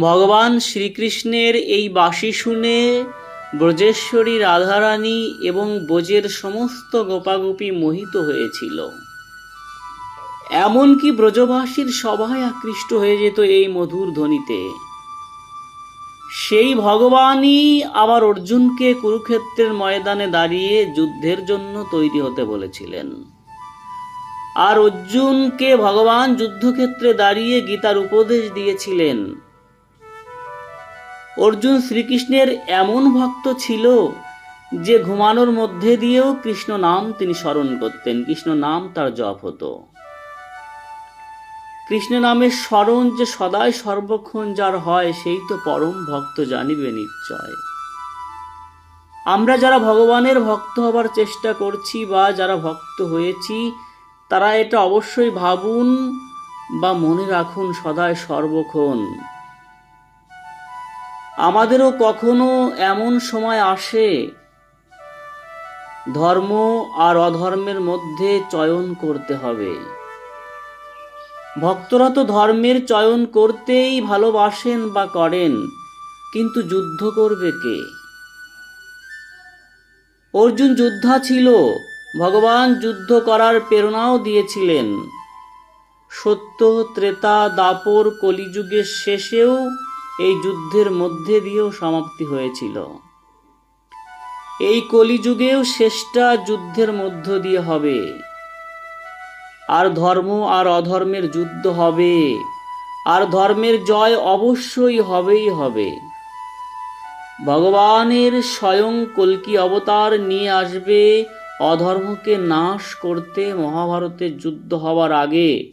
ভগবান শ্রীকৃষ্ণের এই বাঁশি শুনে ব্রজেশ্বরী রাধারানী এবং ব্রজের সমস্ত গোপাগোপী মোহিত হয়েছিল। এমনকি ব্রজবাসীর সবাই আকৃষ্ট হয়ে যেত এই মধুর ধ্বনিতে। সেই ভগবানই আবার অর্জুনকে কুরুক্ষেত্রের ময়দানে দাঁড়িয়ে যুদ্ধের জন্য তৈরি হতে বলেছিলেন। আর অর্জুনকে ভগবান যুদ্ধক্ষেত্রে দাঁড়িয়ে গীতার উপদেশ দিয়েছিলেন। অর্জুন শ্রীকৃষ্ণের এমন ভক্ত ছিল যে ঘুমানোর মধ্যে দিয়েও কৃষ্ণ নাম তিনি স্মরণ করতেন। কৃষ্ণ নাম তার জপ হতো। কৃষ্ণ নামের স্মরণ যে সদাই সর্বক্ষণ যার হয়, সেই তো পরম ভক্ত জানিবে নিশ্চয়। আমরা যারা ভগবানের ভক্ত হবার চেষ্টা করছি বা যারা ভক্ত হয়েছি, তারা এটা অবশ্যই ভাবুন বা মনে রাখুন সদায় সর্বক্ষণ। আমাদেরও কখনো এমন সময় আসে, ধর্ম আর অধর্মের মধ্যে চয়ন করতে হবে। ভক্তরা তো ধর্মের চয়ন করতেই ভালোবাসেন বা করেন, কিন্তু যুদ্ধ করবে কে? অর্জুন যোদ্ধা ছিল, ভগবান যুদ্ধ করার প্রেরণাও দিয়েছিলেন। সত্য, ত্রেতা, দাপর, কলিযুগের শেষেও এই যুদ্ধের মধ্যে দিয়েও সমাপ্তি হয়েছিল। এই কলিযুগেও শেষটা যুদ্ধের মধ্য দিয়ে হবে। আর ধর্ম আর অধর্মের যুদ্ধ হবে। আর ধর্মের জয় অবশ্যই হবেই হবে। ভগবানের স্বয়ং কলকি অবতার নিয়ে আসবে অধর্মকে নাশ করতে মহাভারতের যুদ্ধ হওয়ার আগে।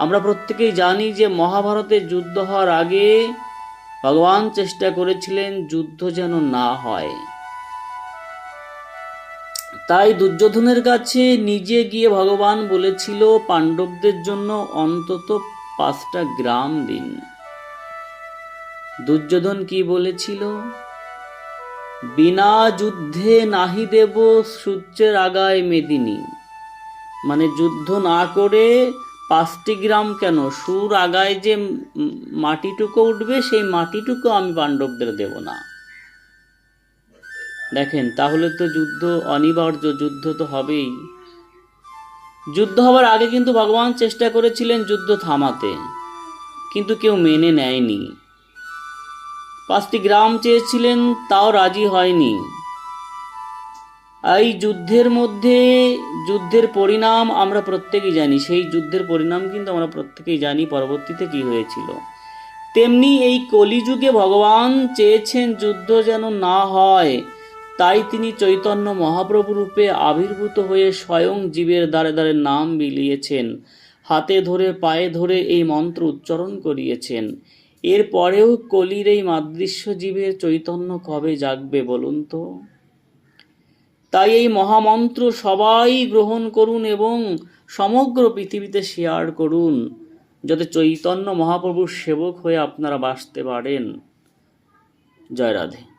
আমরা প্রত্যেকেই জানি যে মহাভারতের যুদ্ধ হওয়ার আগে ভগবান চেষ্টা করেছিলেন যুদ্ধ যেন না হয়। তাই দুর্যোধনের কাছে নিজে গিয়ে ভগবান বলেছিল, পাণ্ডবদের জন্য অন্তত পাঁচটা গ্রাম দিন। দুর্যোধন কি বলেছিল? বিনা যুদ্ধে নাহি দেব সূর্যের আগায় মেদিনী। মানে যুদ্ধ না করে পাঁচটি গ্রাম কেন? সুর আগায় যে মাটিটুকু উঠবে, সেই মাটিটুকু আমি পাণ্ডবদের দেব না। দেখেন, তাহলে তো যুদ্ধ অনিবার্য, যুদ্ধ তো হবেই। যুদ্ধ হবার আগে কিন্তু ভগবান চেষ্টা করেছিলেন যুদ্ধ থামাতে, কিন্তু কেউ মেনে নেয়নি। পাঁচটি গ্রাম চেয়েছিলেন, তাও রাজি হয়নি। এই যুদ্ধের মধ্যে যুদ্ধের পরিণাম আমরা প্রত্যেকেই জানি। সেই যুদ্ধের পরিণাম কিন্তু আমরা প্রত্যেকেই জানি পরবর্তীতে কি হয়েছিল। তেমনি এই কলিযুগে ভগবান চেয়েছেন যুদ্ধ যেন না হয়। তাই তিনি চৈতন্য মহাপ্রভু রূপে আবির্ভূত হয়ে স্বয়ং জীবের দ্বারে দ্বারে নাম বিলিয়েছেন। হাতে ধরে, পায়ে ধরে এই মন্ত্র উচ্চারণ করিয়েছেন। এরপরেও কলির এই মাদৃশ্য জীবের চৈতন্য কবে জাগবে বলুন তো? তাই এই মহামন্ত্র সবাই গ্রহণ করুন এবং সমগ্র পৃথিবীতে শেয়ার করুন, যাতে চৈতন্য মহাপ্রভুর সেবক হয়ে আপনারা বাঁচতে পারেন। জয় রাধে।